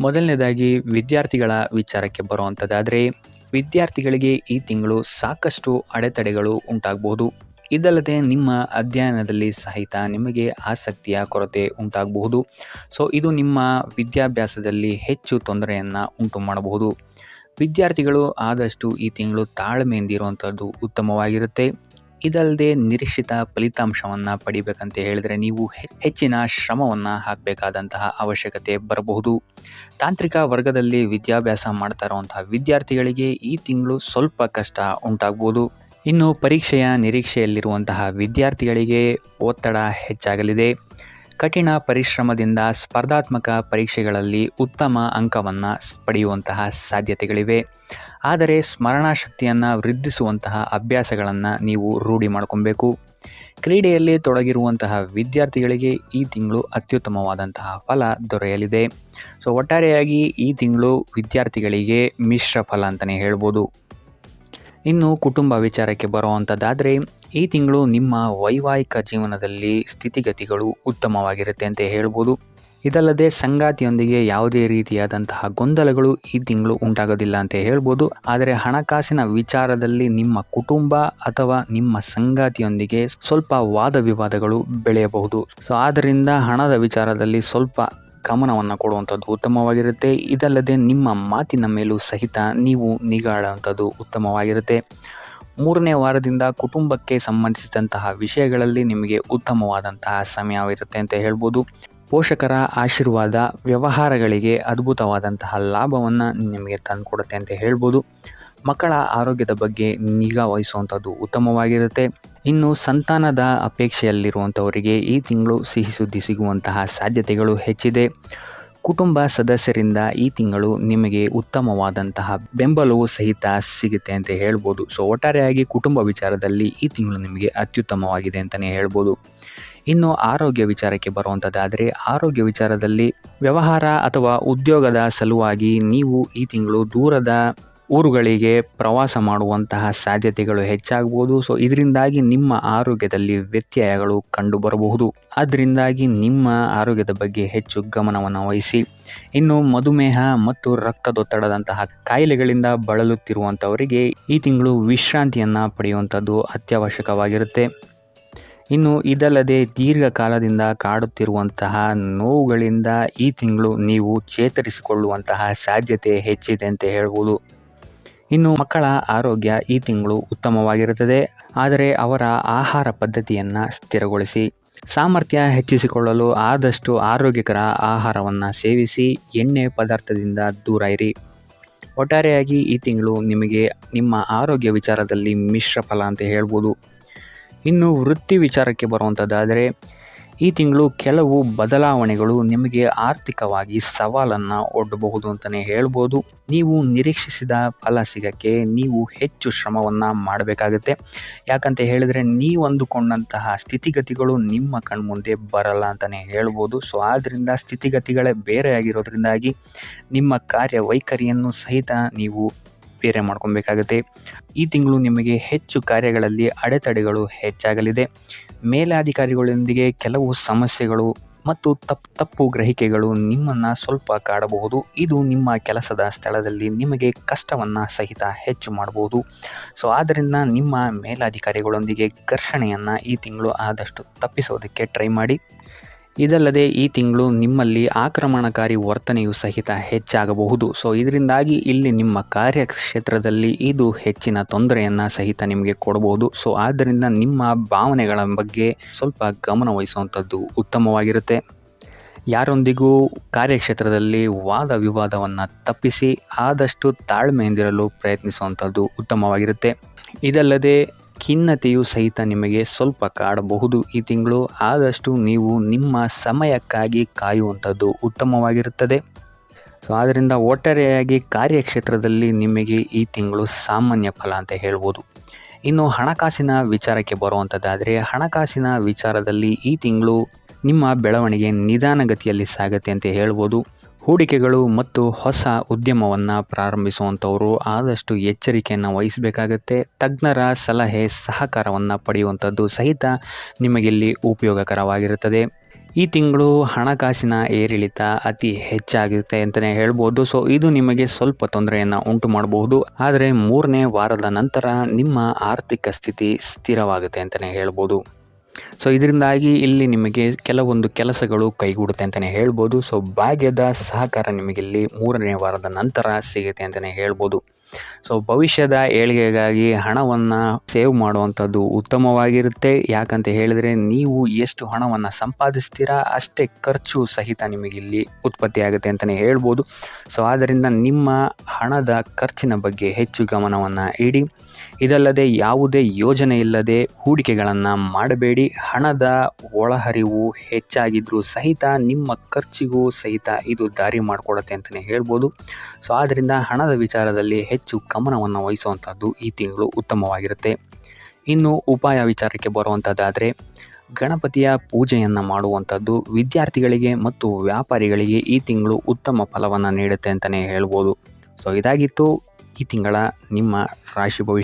ಮೊದಲನೇದಾಗಿ ವಿದ್ಯಾರ್ಥಿಗಳ ವಿಚಾರಕ್ಕೆ ಬರುವಂಥದ್ದಾದರೆ ವಿದ್ಯಾರ್ಥಿಗಳಿಗೆ ಈ ತಿಂಗಳು ಸಾಕಷ್ಟು ಅಡೆತಡೆಗಳು ಉಂಟಾಗಬಹುದು. ಇದಲ್ಲದೆ ನಿಮ್ಮ ಅಧ್ಯಯನದಲ್ಲಿ ಸಹಿತ ನಿಮಗೆ ಆಸಕ್ತಿಯ ಕೊರತೆ ಉಂಟಾಗಬಹುದು. ಸೊ ಇದು ನಿಮ್ಮ ವಿದ್ಯಾಭ್ಯಾಸದಲ್ಲಿ ಹೆಚ್ಚು ತೊಂದರೆಯನ್ನು ಉಂಟು ಮಾಡಬಹುದು. ವಿದ್ಯಾರ್ಥಿಗಳು ಆದಷ್ಟು ಈ ತಿಂಗಳು ತಾಳ್ಮೆಯಿಂದಿರುವಂಥದ್ದು ಉತ್ತಮವಾಗಿರುತ್ತೆ. ಇದಲ್ಲದೆ ನಿರೀಕ್ಷಿತ ಫಲಿತಾಂಶವನ್ನು ಪಡಿಬೇಕಂತ ಹೇಳಿದರೆ ನೀವು ಹೆಚ್ಚಿನ ಶ್ರಮವನ್ನು ಹಾಕಬೇಕಾದಂತಹ ಅವಶ್ಯಕತೆ ಬರಬಹುದು. ತಾಂತ್ರಿಕ ವರ್ಗದಲ್ಲಿ ವಿದ್ಯಾಭ್ಯಾಸ ಮಾಡ್ತಾ ಇರುವಂತಹ ವಿದ್ಯಾರ್ಥಿಗಳಿಗೆ ಈ ತಿಂಗಳು ಸ್ವಲ್ಪ ಕಷ್ಟ ಉಂಟಾಗ್ಬೋದು. ಇನ್ನು ಪರೀಕ್ಷೆಯ ನಿರೀಕ್ಷೆಯಲ್ಲಿರುವಂತಹ ವಿದ್ಯಾರ್ಥಿಗಳಿಗೆ ಒತ್ತಡ ಹೆಚ್ಚಾಗಲಿದೆ. ಕಠಿಣ ಪರಿಶ್ರಮದಿಂದ ಸ್ಪರ್ಧಾತ್ಮಕ ಪರೀಕ್ಷೆಗಳಲ್ಲಿ ಉತ್ತಮ ಅಂಕವನ್ನು ಪಡೆಯುವಂತಹ ಸಾಧ್ಯತೆಗಳಿವೆ. ಆದರೆ ಸ್ಮರಣಾ ಶಕ್ತಿಯನ್ನು ವೃದ್ಧಿಸುವಂತಹ ಅಭ್ಯಾಸಗಳನ್ನು ನೀವು ರೂಢಿ ಮಾಡ್ಕೊಬೇಕು. ಕ್ರೀಡೆಯಲ್ಲಿ ತೊಡಗಿರುವಂತಹ ವಿದ್ಯಾರ್ಥಿಗಳಿಗೆ ಈ ತಿಂಗಳು ಅತ್ಯುತ್ತಮವಾದಂತಹ ಫಲ ದೊರೆಯಲಿದೆ. ಸೊ, ಒಟ್ಟಾರೆಯಾಗಿ ಈ ತಿಂಗಳು ವಿದ್ಯಾರ್ಥಿಗಳಿಗೆ ಮಿಶ್ರ ಫಲ ಅಂತಲೇ ಹೇಳ್ಬೋದು. ಇನ್ನು ಕುಟುಂಬ ವಿಚಾರಕ್ಕೆ ಬರುವಂಥದ್ದಾದರೆ ಈ ತಿಂಗಳು ನಿಮ್ಮ ವೈವಾಹಿಕ ಜೀವನದಲ್ಲಿ ಸ್ಥಿತಿಗತಿಗಳು ಉತ್ತಮವಾಗಿರುತ್ತೆ ಅಂತ ಹೇಳ್ಬೋದು. ಇದಲ್ಲದೆ ಸಂಗಾತಿಯೊಂದಿಗೆ ಯಾವುದೇ ರೀತಿಯಾದಂತಹ ಗೊಂದಲಗಳು ಈ ತಿಂಗಳು ಉಂಟಾಗೋದಿಲ್ಲ ಅಂತ ಹೇಳ್ಬೋದು. ಆದರೆ ಹಣಕಾಸಿನ ವಿಚಾರದಲ್ಲಿ ನಿಮ್ಮ ಕುಟುಂಬ ಅಥವಾ ನಿಮ್ಮ ಸಂಗಾತಿಯೊಂದಿಗೆ ಸ್ವಲ್ಪ ವಾದ ವಿವಾದಗಳು ಬೆಳೆಯಬಹುದು. ಸೊ ಆದ್ದರಿಂದ ಹಣದ ವಿಚಾರದಲ್ಲಿ ಸ್ವಲ್ಪ ಗಮನವನ್ನು ಕೊಡುವಂಥದ್ದು ಉತ್ತಮವಾಗಿರುತ್ತೆ. ಇದಲ್ಲದೆ ನಿಮ್ಮ ಮಾತಿನ ಮೇಲೂ ಸಹಿತ ನೀವು ನಿಗಾಡುವಂಥದ್ದು ಉತ್ತಮವಾಗಿರುತ್ತೆ. ಮೂರನೇ ವಾರದಿಂದ ಕುಟುಂಬಕ್ಕೆ ಸಂಬಂಧಿಸಿದಂತಹ ವಿಷಯಗಳಲ್ಲಿ ನಿಮಗೆ ಉತ್ತಮವಾದಂತಹ ಸಮಯವಿರುತ್ತೆ ಅಂತ ಹೇಳ್ಬೋದು. ಪೋಷಕರ ಆಶೀರ್ವಾದ, ವ್ಯವಹಾರಗಳಿಗೆ ಅದ್ಭುತವಾದಂತಹ ಲಾಭವನ್ನು ನಿಮಗೆ ತಂದುಕೊಡುತ್ತೆ ಅಂತ ಹೇಳ್ಬೋದು. ಮಕ್ಕಳ ಆರೋಗ್ಯದ ಬಗ್ಗೆ ನಿಗಾ ವಹಿಸುವಂಥದ್ದು ಉತ್ತಮವಾಗಿರುತ್ತೆ. ಇನ್ನು ಸಂತಾನದ ಅಪೇಕ್ಷೆಯಲ್ಲಿರುವಂಥವರಿಗೆ ಈ ತಿಂಗಳು ಸಿಹಿ ಸುದ್ದಿ ಸಿಗುವಂತಹ ಸಾಧ್ಯತೆಗಳು ಹೆಚ್ಚಿದೆ. ಕುಟುಂಬ ಸದಸ್ಯರಿಂದ ಈ ತಿಂಗಳು ನಿಮಗೆ ಉತ್ತಮವಾದಂತಹ ಬೆಂಬಲವು ಸಹಿತ ಸಿಗುತ್ತೆ ಅಂತ ಹೇಳ್ಬೋದು. ಸೊ ಒಟ್ಟಾರೆಯಾಗಿ ಕುಟುಂಬ ವಿಚಾರದಲ್ಲಿ ಈ ತಿಂಗಳು ನಿಮಗೆ ಅತ್ಯುತ್ತಮವಾಗಿದೆ ಅಂತಲೇ ಹೇಳ್ಬೋದು. ಇನ್ನು ಆರೋಗ್ಯ ವಿಚಾರಕ್ಕೆ ಬರುವಂಥದ್ದಾದರೆ ಆರೋಗ್ಯ ವಿಚಾರದಲ್ಲಿ ವ್ಯವಹಾರ ಅಥವಾ ಉದ್ಯೋಗದ ಸಲುವಾಗಿ ನೀವು ಈ ತಿಂಗಳು ದೂರದ ಊರುಗಳಿಗೆ ಪ್ರವಾಸ ಮಾಡುವಂತಹ ಸಾಧ್ಯತೆಗಳು ಹೆಚ್ಚಾಗಬಹುದು ಸೊ ಇದರಿಂದಾಗಿ ನಿಮ್ಮ ಆರೋಗ್ಯದಲ್ಲಿ ವ್ಯತ್ಯಯಗಳು ಕಂಡು ಬರಬಹುದು ಅದರಿಂದಾಗಿ ನಿಮ್ಮ ಆರೋಗ್ಯದ ಬಗ್ಗೆ ಹೆಚ್ಚು ಗಮನವನ್ನು ವಹಿಸಿ. ಇನ್ನು ಮಧುಮೇಹ ಮತ್ತು ರಕ್ತದೊತ್ತಡದಂತಹ ಕಾಯಿಲೆಗಳಿಂದ ಬಳಲುತ್ತಿರುವಂಥವರಿಗೆ ಈ ತಿಂಗಳು ವಿಶ್ರಾಂತಿಯನ್ನು ಪಡೆಯುವಂಥದ್ದು ಅತ್ಯವಶ್ಯಕವಾಗಿರುತ್ತೆ. ಇನ್ನು ಇದಲ್ಲದೆ ದೀರ್ಘಕಾಲದಿಂದ ಕಾಡುತ್ತಿರುವಂತಹ ನೋವುಗಳಿಂದ ಈ ತಿಂಗಳು ನೀವು ಚೇತರಿಸಿಕೊಳ್ಳುವಂತಹ ಸಾಧ್ಯತೆ ಹೆಚ್ಚಿದೆ ಅಂತ ಹೇಳ್ಬೋದು. ಇನ್ನು ಮಕ್ಕಳ ಆರೋಗ್ಯ ಈ ತಿಂಗಳು ಉತ್ತಮವಾಗಿರುತ್ತದೆ. ಆದರೆ ಅವರ ಆಹಾರ ಪದ್ಧತಿಯನ್ನು ಸ್ಥಿರಗೊಳಿಸಿ, ಸಾಮರ್ಥ್ಯ ಹೆಚ್ಚಿಸಿಕೊಳ್ಳಲು ಆದಷ್ಟು ಆರೋಗ್ಯಕರ ಆಹಾರವನ್ನು ಸೇವಿಸಿ, ಎಣ್ಣೆ ಪದಾರ್ಥದಿಂದ ದೂರ ಇರಿ. ಒಟ್ಟಾರೆಯಾಗಿ ಈ ತಿಂಗಳು ನಿಮಗೆ ನಿಮ್ಮ ಆರೋಗ್ಯ ವಿಚಾರದಲ್ಲಿ ಮಿಶ್ರ ಫಲ ಅಂತ ಹೇಳ್ಬೋದು. ಇನ್ನು ವೃತ್ತಿ ವಿಚಾರಕ್ಕೆ ಬರುವಂಥದ್ದಾದರೆ ಈ ತಿಂಗಳು ಕೆಲವು ಬದಲಾವಣೆಗಳು ನಿಮಗೆ ಆರ್ಥಿಕವಾಗಿ ಸವಾಲನ್ನು ಒಡ್ಡಬಹುದು ಅಂತಲೇ ಹೇಳ್ಬೋದು. ನೀವು ನಿರೀಕ್ಷಿಸಿದ ಫಲ ಸಿಗೋಕ್ಕೆ ನೀವು ಹೆಚ್ಚು ಶ್ರಮವನ್ನು ಮಾಡಬೇಕಾಗುತ್ತೆ. ಯಾಕಂತ ಹೇಳಿದರೆ ನೀವು ಅಂದುಕೊಂಡಂತಹ ಸ್ಥಿತಿಗತಿಗಳು ನಿಮ್ಮ ಕಣ್ಮುಂದೆ ಬರಲ್ಲ ಅಂತಲೇ ಹೇಳ್ಬೋದು. ಸೊ ಆದ್ದರಿಂದ ಸ್ಥಿತಿಗತಿಗಳೇ ಬೇರೆಯಾಗಿರೋದ್ರಿಂದಾಗಿ ನಿಮ್ಮ ಕಾರ್ಯವೈಖರಿಯನ್ನು ಸಹಿತ ನೀವು ಬೇರೆ ಮಾಡ್ಕೊಬೇಕಾಗುತ್ತೆ. ಈ ತಿಂಗಳು ನಿಮಗೆ ಹೆಚ್ಚು ಕಾರ್ಯಗಳಲ್ಲಿ ಅಡೆತಡೆಗಳು ಹೆಚ್ಚಾಗಲಿದೆ. ಮೇಲಾಧಿಕಾರಿಗಳೊಂದಿಗೆ ಕೆಲವು ಸಮಸ್ಯೆಗಳು ಮತ್ತು ತಪ್ಪು ತಪ್ಪು ಗ್ರಹಿಕೆಗಳು ನಿಮ್ಮನ್ನು ಸ್ವಲ್ಪ ಕಾಡಬಹುದು. ಇದು ನಿಮ್ಮ ಕೆಲಸದ ಸ್ಥಳದಲ್ಲಿ ನಿಮಗೆ ಕಷ್ಟವನ್ನು ಸಹಿತ ಹೆಚ್ಚು ಮಾಡಬಹುದು ಸೊ, ಆದ್ದರಿಂದ ನಿಮ್ಮ ಮೇಲಾಧಿಕಾರಿಗಳೊಂದಿಗೆ ಘರ್ಷಣೆಯನ್ನು ಈ ತಿಂಗಳು ಆದಷ್ಟು ತಪ್ಪಿಸೋದಕ್ಕೆ ಟ್ರೈ ಮಾಡಿ. ಇದಲ್ಲದೆ ಈ ತಿಂಗಳು ನಿಮ್ಮಲ್ಲಿ ಆಕ್ರಮಣಕಾರಿ ವರ್ತನೆಯು ಸಹಿತ ಹೆಚ್ಚಾಗಬಹುದು. ಸೊ ಇದರಿಂದಾಗಿ ಇಲ್ಲಿ ನಿಮ್ಮ ಕಾರ್ಯಕ್ಷೇತ್ರದಲ್ಲಿ ಇದು ಹೆಚ್ಚಿನ ತೊಂದರೆಯನ್ನು ಸಹಿತ ನಿಮಗೆ ಕೊಡಬಹುದು ಸೊ ಆದ್ದರಿಂದ ನಿಮ್ಮ ಭಾವನೆಗಳ ಬಗ್ಗೆ ಸ್ವಲ್ಪ ಗಮನ ವಹಿಸುವಂಥದ್ದು ಉತ್ತಮವಾಗಿರುತ್ತೆ. ಯಾರೊಂದಿಗೂ ಕಾರ್ಯಕ್ಷೇತ್ರದಲ್ಲಿ ವಾದ ವಿವಾದವನ್ನು ತಪ್ಪಿಸಿ ಆದಷ್ಟು ತಾಳ್ಮೆಯಿಂದಿರಲು ಪ್ರಯತ್ನಿಸುವಂಥದ್ದು ಉತ್ತಮವಾಗಿರುತ್ತೆ. ಇದಲ್ಲದೆ ಖಿನ್ನತೆಯು ಸಹಿತ ನಿಮಗೆ ಸ್ವಲ್ಪ ಕಾಡಬಹುದು ಈ ತಿಂಗಳು. ಆದಷ್ಟು ನೀವು ನಿಮ್ಮ ಸಮಯಕ್ಕಾಗಿ ಕಾಯುವಂಥದ್ದು ಉತ್ತಮವಾಗಿರುತ್ತದೆ. ಸೊ ಆದ್ದರಿಂದ ಒಟ್ಟಾರೆಯಾಗಿ ಕಾರ್ಯಕ್ಷೇತ್ರದಲ್ಲಿ ನಿಮಗೆ ಈ ತಿಂಗಳು ಸಾಮಾನ್ಯ ಫಲ ಅಂತ ಹೇಳ್ಬೋದು. ಇನ್ನು ಹಣಕಾಸಿನ ವಿಚಾರಕ್ಕೆ ಬರುವಂಥದ್ದಾದರೆ, ಹಣಕಾಸಿನ ವಿಚಾರದಲ್ಲಿ ಈ ತಿಂಗಳು ನಿಮ್ಮ ಬೆಳವಣಿಗೆ ನಿಧಾನಗತಿಯಲ್ಲಿ ಸಾಗತ್ತೆ ಅಂತ ಹೇಳ್ಬೋದು. ಹೂಡಿಕೆಗಳು ಮತ್ತು ಹೊಸ ಉದ್ಯಮವನ್ನು ಪ್ರಾರಂಭಿಸುವಂಥವರು ಆದಷ್ಟು ಎಚ್ಚರಿಕೆಯನ್ನು ವಹಿಸಬೇಕಾಗತ್ತೆ. ತಜ್ಞರ ಸಲಹೆ, ಸಹಕಾರವನ್ನು ಪಡೆಯುವಂಥದ್ದು ಸಹಿತ ನಿಮಗಿಲ್ಲಿ ಉಪಯೋಗಕರವಾಗಿರುತ್ತದೆ. ಈ ತಿಂಗಳು ಹಣಕಾಸಿನ ಏರಿಳಿತ ಅತಿ ಹೆಚ್ಚಾಗಿರುತ್ತೆ ಅಂತಲೇ ಹೇಳ್ಬೋದು. ಸೊ ಇದು ನಿಮಗೆ ಸ್ವಲ್ಪ ತೊಂದರೆಯನ್ನು ಉಂಟು ಮಾಡಬಹುದು ಆದರೆ ಮೂರನೇ ವಾರದ ನಂತರ ನಿಮ್ಮ ಆರ್ಥಿಕ ಸ್ಥಿತಿ ಸ್ಥಿರವಾಗುತ್ತೆ ಅಂತಲೇ ಹೇಳ್ಬೋದು. ಸೊ ಇದರಿಂದಾಗಿ ಇಲ್ಲಿ ನಿಮಗೆ ಕೆಲವೊಂದು ಕೆಲಸಗಳು ಕೈಗೂಡುತ್ತೆ ಅಂತಲೇ ಹೇಳ್ಬೋದು. ಸೊ ಭಾಗ್ಯದ ಸಹಕಾರ ನಿಮಗೆ ಇಲ್ಲಿ ಮೂರನೇ ವಾರದ ನಂತರ ಸಿಗುತ್ತೆ ಅಂತಲೇ ಹೇಳ್ಬೋದು. ಸೊ ಭವಿಷ್ಯದ ಏಳಿಗೆಗಾಗಿ ಹಣವನ್ನು ಸೇವ್ ಮಾಡುವಂಥದ್ದು ಉತ್ತಮವಾಗಿರುತ್ತೆ. ಯಾಕಂತ ಹೇಳಿದರೆ ನೀವು ಎಷ್ಟು ಹಣವನ್ನು ಸಂಪಾದಿಸ್ತೀರಾ ಅಷ್ಟೇ ಖರ್ಚು ಸಹಿತ ನಿಮಗೆ ಇಲ್ಲಿ ಉತ್ಪತ್ತಿ ಆಗುತ್ತೆ ಅಂತಲೇ ಹೇಳ್ಬೋದು. ಸೊ ಆದ್ದರಿಂದ ನಿಮ್ಮ ಹಣದ ಖರ್ಚಿನ ಬಗ್ಗೆ ಹೆಚ್ಚು ಗಮನವನ್ನು ಇಡಿ. ಇದಲ್ಲದೆ ಯಾವುದೇ ಯೋಜನೆ ಇಲ್ಲದೆ ಹೂಡಿಕೆಗಳನ್ನು ಮಾಡಬೇಡಿ. ಹಣದ ಒಳಹರಿವು ಹೆಚ್ಚಾಗಿದ್ರೂ ಸಹಿತ ನಿಮ್ಮ ಖರ್ಚಿಗೂ ಸಹಿತ ಇದು ದಾರಿ ಮಾಡಿಕೊಡುತ್ತೆ ಅಂತಲೇ ಹೇಳ್ಬೋದು. ಸೊ ಆದ್ದರಿಂದ ಹಣದ ವಿಚಾರದಲ್ಲಿ ಹೆಚ್ಚು ಗಮನವನ್ನು ವಹಿಸುವಂಥದ್ದು ಈ ತಿಂಗಳು ಉತ್ತಮವಾಗಿರುತ್ತೆ. ಇನ್ನು ಉಪಾಯ ವಿಚಾರಕ್ಕೆ ಬರುವಂಥದ್ದಾದರೆ, ಗಣಪತಿಯ ಪೂಜೆಯನ್ನು ಮಾಡುವಂಥದ್ದು ವಿದ್ಯಾರ್ಥಿಗಳಿಗೆ ಮತ್ತು ವ್ಯಾಪಾರಿಗಳಿಗೆ ಈ ತಿಂಗಳು ಉತ್ತಮ ಫಲವನ್ನು ನೀಡುತ್ತೆ ಅಂತಲೇ ಹೇಳ್ಬೋದು. ಸೊ ಇದಾಗಿತ್ತು ಈ ತಿಂಗಳ ನಿಮ್ಮ ರಾಶಿ